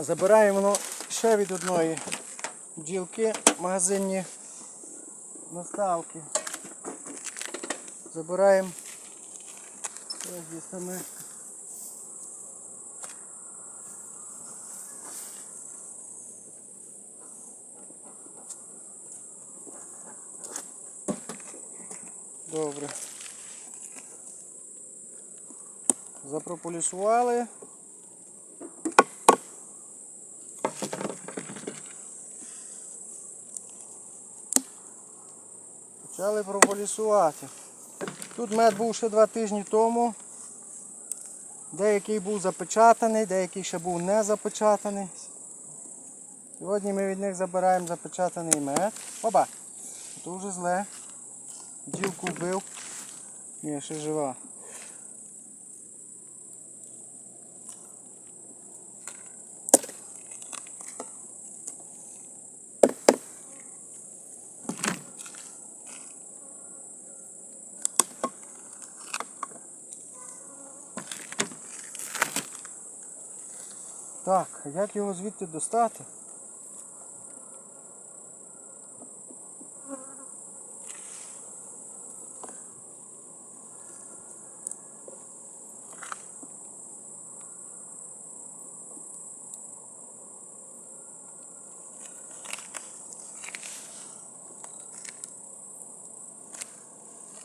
Забираємо ще від одної бджілки магазинні наставки. Забираємо ось саме. Добре. Запрополісували. Почали прополісувати. Тут мед був ще два тижні тому. Деякий був запечатаний, деякий ще був не запечатаний. Сьогодні ми від них забираємо запечатаний мед. Опа! Дуже зле. Дівку вбив. Ні, ще жива. Так, як його звідти достати?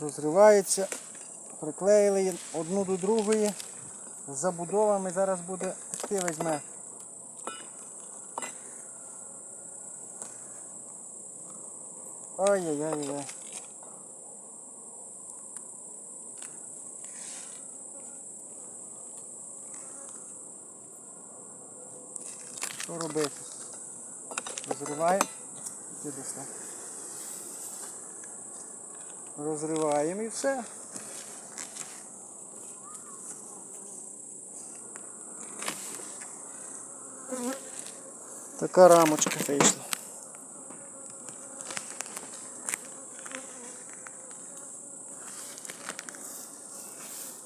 Розривається, приклеїли одну до другої з забудовами. Зараз буде ти візьме. Ай-яй-яй-яй. Що робити? Розриваємо. Десь. Розриваємо і все. Така рамочка вийшла.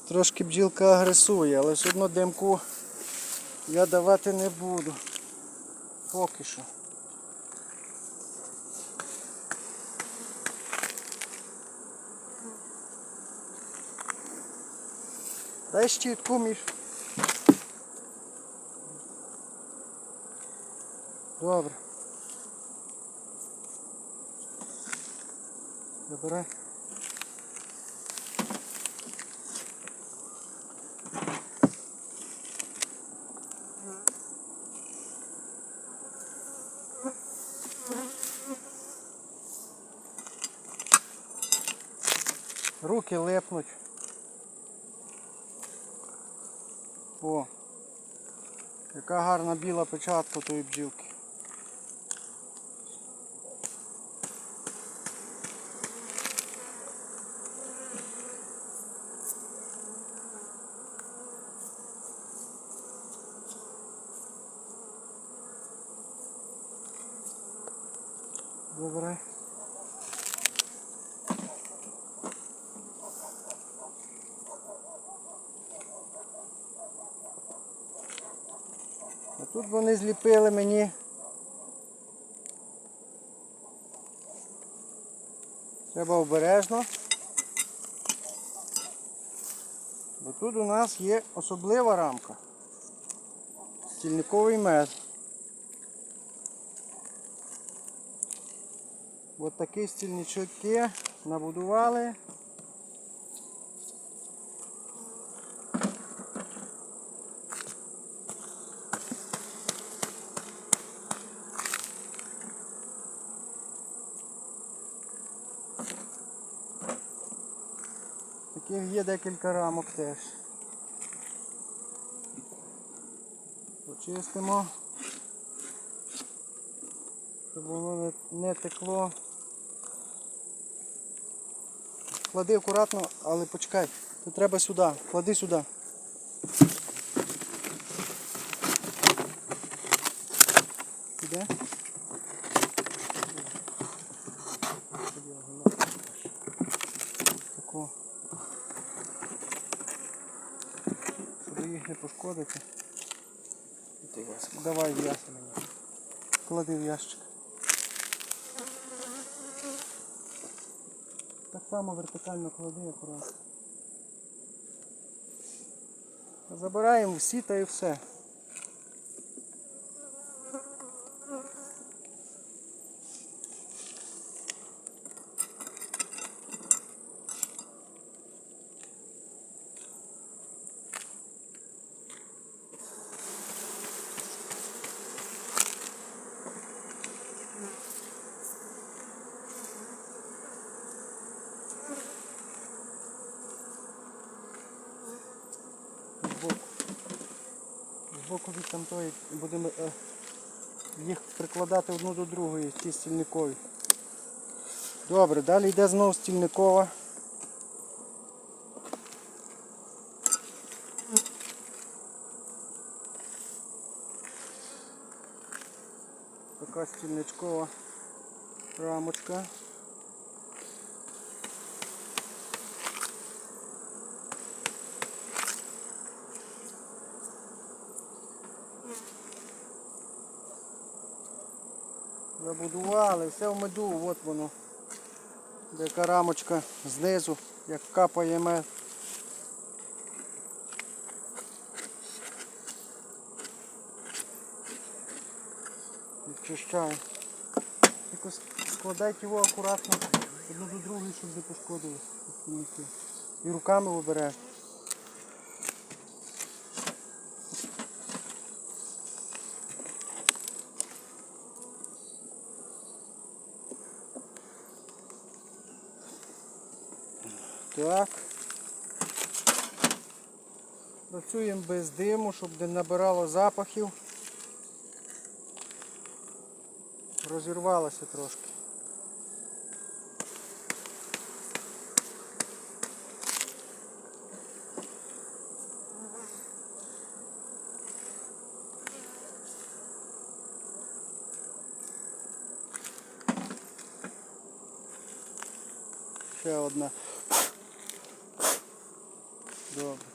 Трошки бджілка агресує, але все одно димку я давати не буду. Поки що. Дай щітку, Міш. Добре. Забирай. Руки липнуть. О, яка гарна біла печатка тої бджілки. Добре. А тут вони зліпили мені. Треба обережно. Бо тут у нас є особлива рамка. Стільниковий мед. Ось такі стільнички набудували. Таких є декілька рамок теж. Почистимо, щоб воно не, текло. Клади акуратно, але почекай, то треба сюди, клади сюди. Іде? Тако. Щоб їх не пошкодити. Давай в ящик. Клади в ящик. Так само вертикально клади акуратно. Забираємо всі та і все. Збоку від там тої будемо е, їх прикладати одну до другої, ті стільникові. Добре, далі йде знову стільникова. Така стільничкова рамочка. Забудували, все в меду, от воно. Яка рамочка знизу, як капає мед. Відчищаю. Якось складайте його акуратно одну до другої, щоб не пошкодили. І руками обережно. Так. Працюємо без диму, щоб не набирало запахів. Розірвалося трошки. Ще одна. Добре.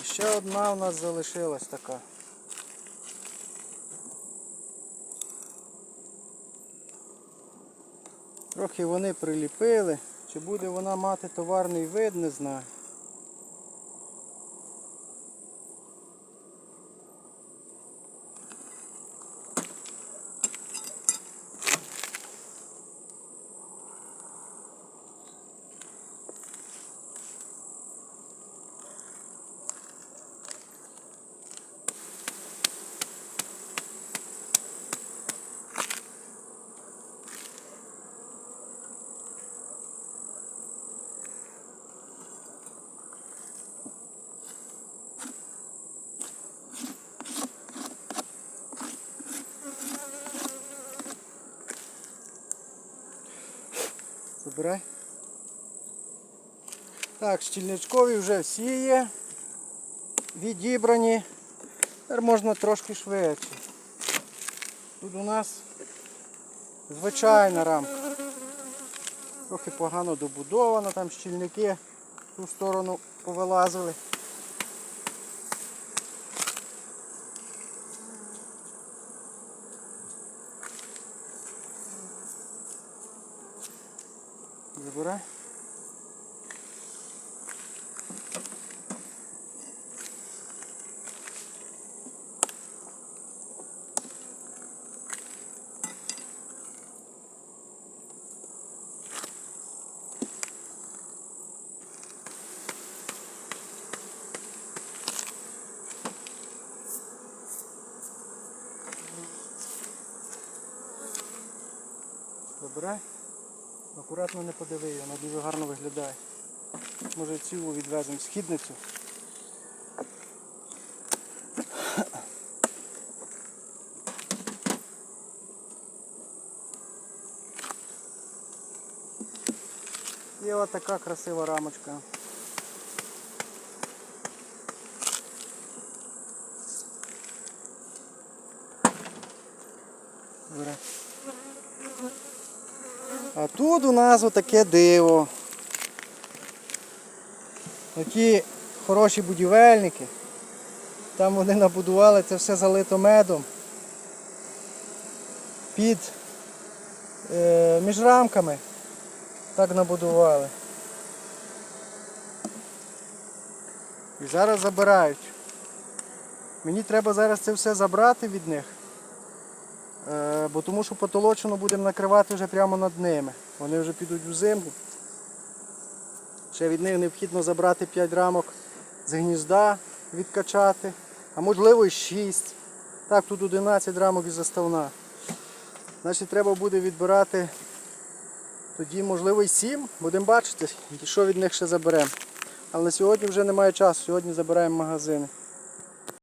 І ще одна у нас залишилась така. Трохи вони приліпили. Чи буде вона мати товарний вид, не знаю. Забирай. Так, щільничкові вже всі є. Відібрані. Тепер можна трошки швидше. Тут у нас звичайна рамка. Трохи погано добудована, там щільники в ту сторону повилазили. Забирай. Забирай. Акуратно не подиви, вона дуже гарно виглядає. Може цілу відвеземо в східницю. І от така красива рамочка. Бери. А тут у нас отаке диво. Такі хороші будівельники. Там вони набудували це все залито медом. Під е, між рамками. Так набудували. І зараз забирають. Мені треба зараз це все забрати від них. Е, бо тому що потолочину будемо накривати вже прямо над ними. Вони вже підуть у землю. Ще від них необхідно забрати 5 рамок з гнізда, відкачати, а можливо і 6. Так, тут 11 рамок і заставна. Значить, треба буде відбирати тоді, можливо, і 7. Будемо бачити, що від них ще заберемо. Але сьогодні вже немає часу, сьогодні забираємо магазини.